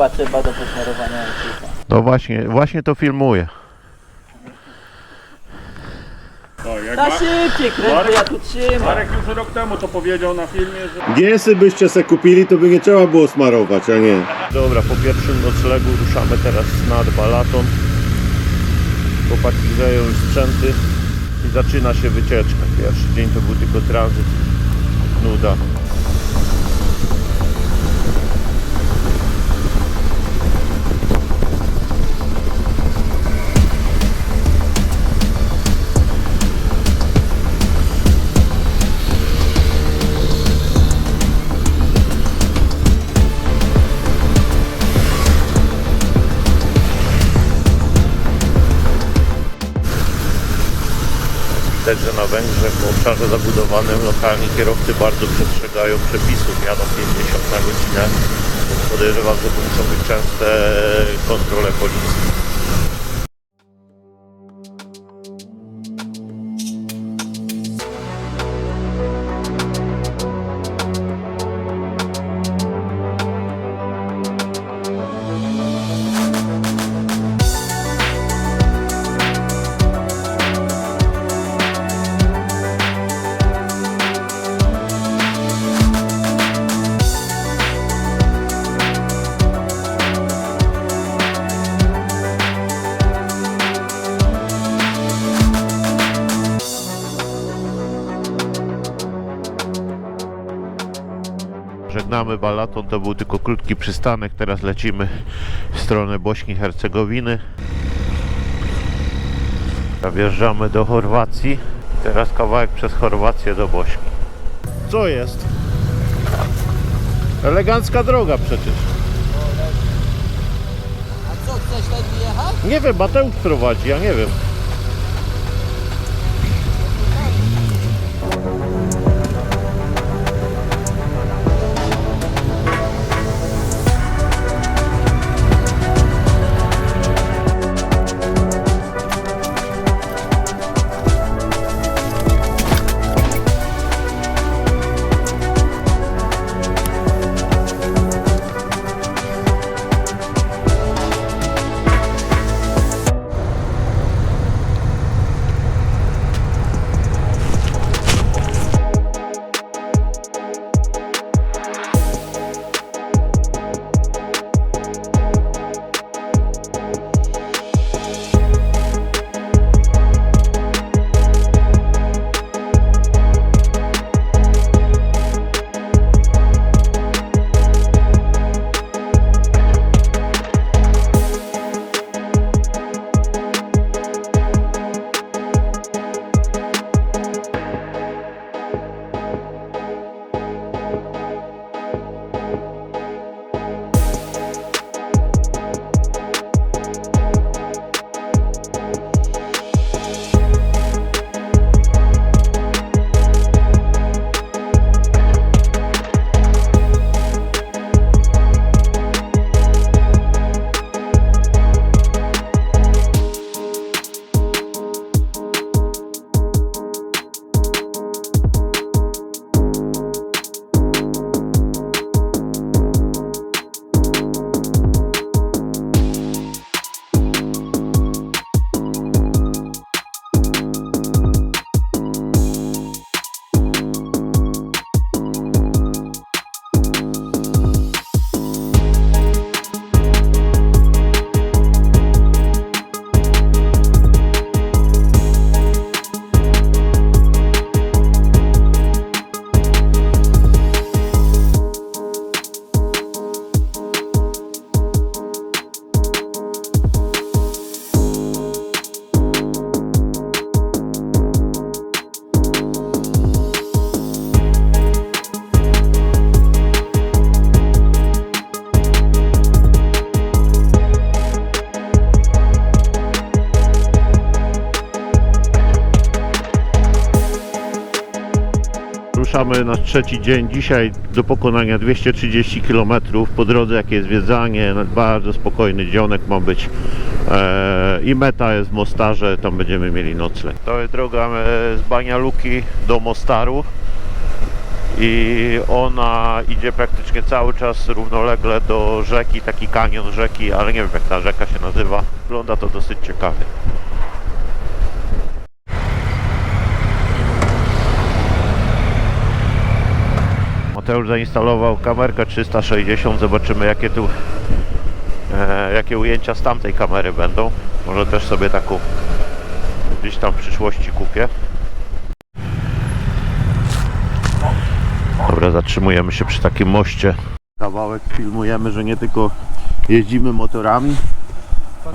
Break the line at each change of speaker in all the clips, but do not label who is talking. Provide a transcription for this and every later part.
chłopa trzeba do posmarowania łuku.
No właśnie, właśnie to filmuję.
O, jak
Na
Ma-
szybciej ja tu trzymam.
Marek już rok temu to powiedział na filmie, że...
Giesy byście se kupili, to by nie trzeba było smarować, a nie.
Dobra, po pierwszym noclegu ruszamy teraz nad Balaton. Chłopaki grzeją już sprzęty i zaczyna się wycieczka. Pierwszy dzień to był tylko tranzyt, nuda. Widać, że na Węgrzech w obszarze zabudowanym lokalni kierowcy bardzo przestrzegają przepisów, jadą 50 na godzinę. Podejrzewam, że to muszą być częste kontrole policji. Żegnamy Balaton, to był tylko krótki przystanek, teraz lecimy w stronę Bośni i Hercegowiny. Wjeżdżamy do Chorwacji, teraz kawałek przez Chorwację do Bośni. Co jest? Elegancka droga przecież.
A co, chcesz tędy jechać?
Nie wiem, Mateusz prowadzi, ja nie wiem. Ruszamy na trzeci dzień. Dzisiaj do pokonania 230 km. Po drodze jakieś zwiedzanie, bardzo spokojny dzionek ma być. E, I meta jest w Mostarze, tam będziemy mieli nocleg. To jest droga e, z Bania Luki do Mostaru. i ona idzie praktycznie cały czas równolegle do rzeki, taki kanion rzeki, ale nie wiem jak ta rzeka się nazywa. Wygląda to dosyć ciekawie. Mateusz zainstalował kamerkę 360, zobaczymy jakie tu e, jakie ujęcia z tamtej kamery będą. Może też sobie taką gdzieś tam w przyszłości kupię. Dobra, zatrzymujemy się przy takim moście. Kawałek filmujemy, że nie tylko jeździmy motorami,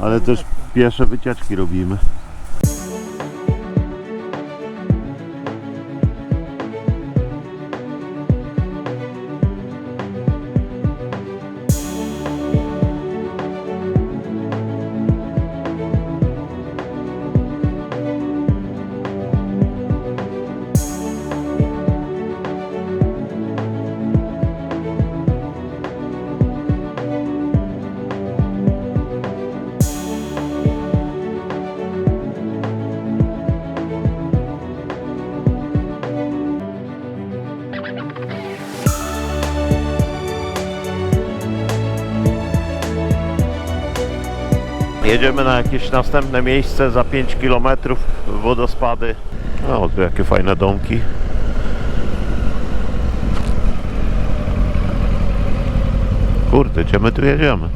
ale też piesze wycieczki robimy. Jedziemy na jakieś następne miejsce za 5 km wodospady. O, tu jakie fajne domki. Kurde, gdzie my tu jedziemy?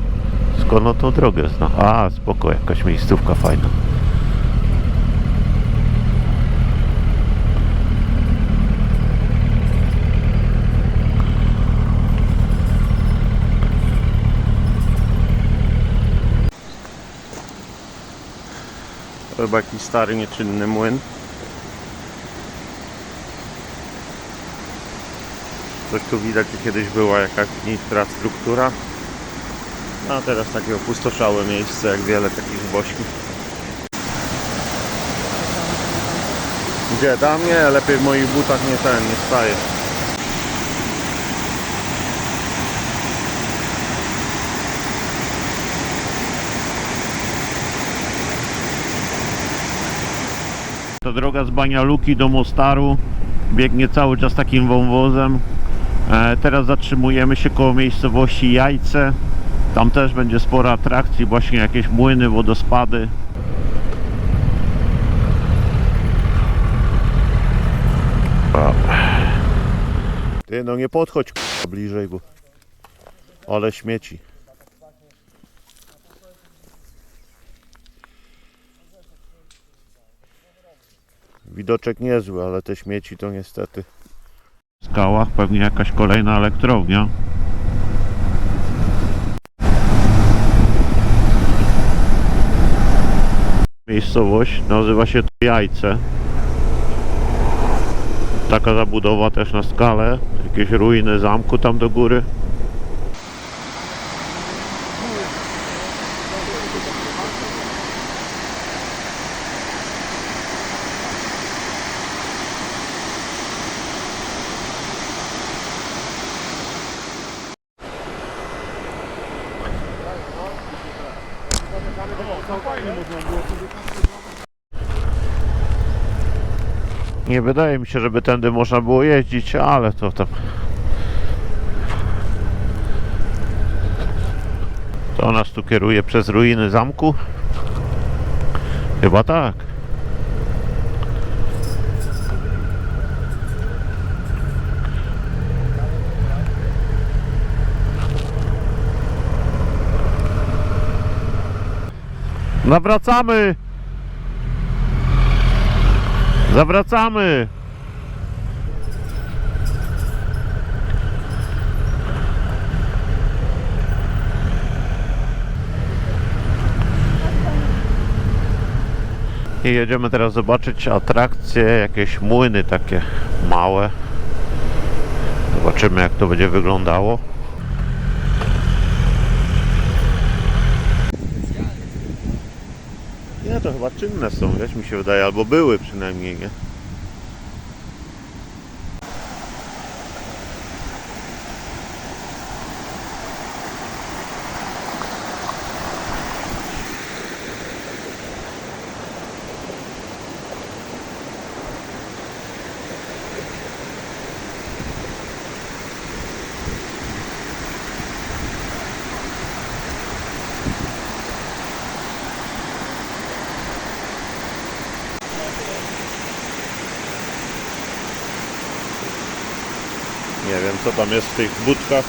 Skąd tą drogę zna? A, spoko, jakaś miejscówka fajna. To chyba jakiś stary, nieczynny młyn. Coś tu widać, że kiedyś była jakaś infrastruktura. No, A teraz takie opustoszałe miejsce, jak wiele takich bośni. Gdzie? Tam nie, lepiej w moich butach nie ten, nie staje. To droga z Banialuki do Mostaru biegnie cały czas takim wąwozem. E, teraz zatrzymujemy się koło miejscowości Jajce. Tam też będzie sporo atrakcji, właśnie jakieś młyny, wodospady. Ty no nie podchodź bliżej, bo ale śmieci. Widoczek niezły, ale te śmieci to niestety. W skałach pewnie jakaś kolejna elektrownia. Miejscowość nazywa się to Jajce. Taka zabudowa też na skalę. Jakieś ruiny zamku tam do góry. Nie wydaje mi się, żeby tędy można było jeździć, ale to tam. To nas tu kieruje przez ruiny zamku? Chyba tak. Nawracamy! Zawracamy! I jedziemy teraz zobaczyć atrakcje, jakieś młyny takie małe. Zobaczymy jak to będzie wyglądało. To chyba czynne są, wiesz, mi się wydaje, albo były przynajmniej, nie? Nie wiem co tam jest w tych budkach.